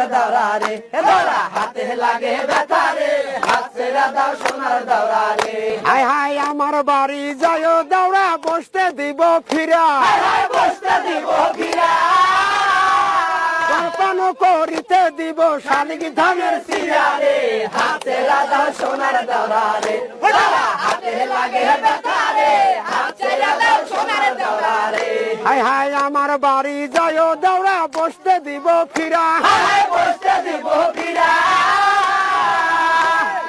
সোনার দাওরা রে দাওরা হাতে লাগে ব্যথা রে। হাত ছেড়ে দাও সোনার দাওরা রে হাই হাই আমার বাড়ি যায় দাওরা বসতে দিব ফিরা। বসতে দিব ফিরা। করিতে দিব শালিক ধানের সিরা রে হাতে রাধা সোনার দাওরা রে হাতে লাগে ব্যথা রে হাত ছেড়ে দাও সোনার দাওরা রে হাই হাই আমার বাড়ি যায় দাওরা বসতে দিব ফিরা। বসতে দিব ফিরা।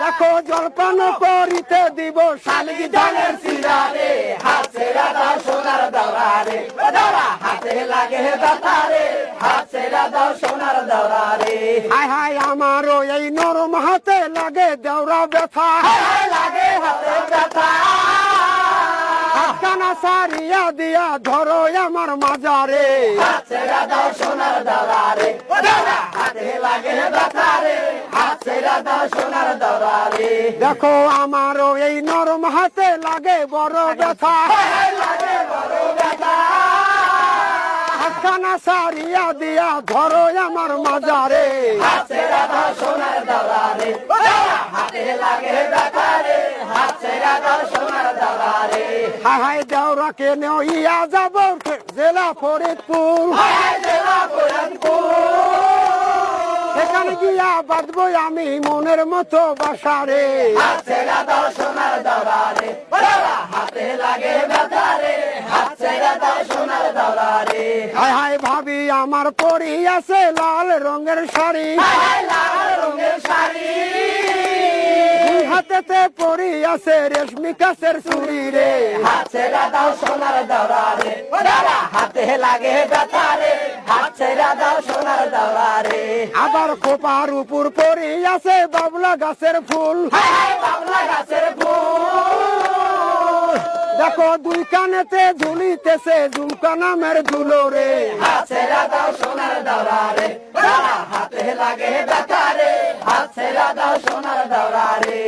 দেখো জলপান করিতে দিব শালিক ধানের সিরা রে হাত ছেড়ে সোনার রে হাতে লাগে রে হাত ছেড়ে সোনার রে হাই হাই এই নরম হাতে লাগে দেওরা ব্যথা। লাগে হাতে ব্যথা। সারিয়া দিয়া ধরো আমার মাজারে। দাও সোনার হাতে লাগে দাও সোনার দেখো আমারও এই নরম হাতে লাগে বড় ব্যথা। লাগে বড় ব্যথা। কানা সারিয়া দিয়া ধরো আমার মাজারে। হাত সোনার দাওরা রে হাতে লাগে ব্যথা রে হাত সোনার দাওরা হাই দেওরাকে নেইয়া যাব জেলা ফরিদপুর। হায় হায় সেখানে গিয়া বাঁধবো আমি মনের মতো বাসারে। হাই হাই ভাবি আমার পরি আছে লাল রঙের শাড়ি। হায় হায় লাল রঙের শাড়ি। হাতেতে আছে রেশমি কাছের চুড়ি রে। হাত ছেড়ে দাও সোনার রে। হাতে লাগে ব্যথা রে। হাত ছেড়ে দাও সোনার রে। আবার খোপার উপর পরি আছে বাবলা গাছের ফুল। বাবলা গাছের ফুল। দেখো দুই কানেতে ঝুলিতেছে ঝুমকা নামের ধুলো রে। হাত ছেড়ে দাও সোনার রে। হাতে লাগে ব্যথা রে। হাত ছেড়ে দাও সোনার রে।